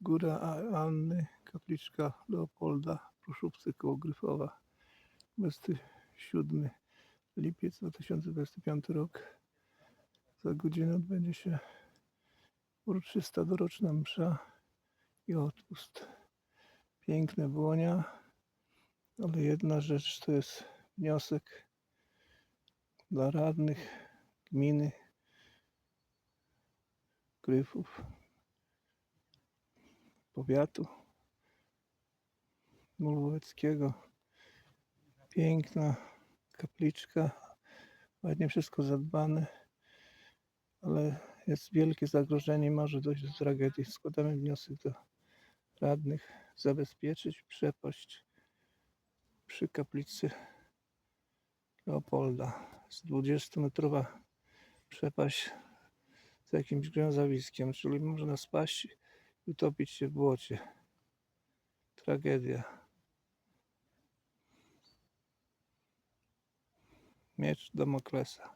Góra Anny, kapliczka Leopolda, Pruszówcy koło Gryfowa. 27 lipiec 2025 rok. Za godzinę odbędzie się uroczysta doroczna msza i odpust. Piękne błonia, ale jedna rzecz to jest wniosek dla radnych gminy Gryfów, powiatu Murłoweckiego. Piękna kapliczka, ładnie wszystko zadbane, ale jest wielkie zagrożenie, może dojść do tragedii. Składamy wniosek do radnych zabezpieczyć przepaść przy kaplicy Leopolda. Jest 20-metrowa przepaść z jakimś grązawiskiem, czyli można spaść i utopić się w błocie. Tragedia. Miecz Damoklesa.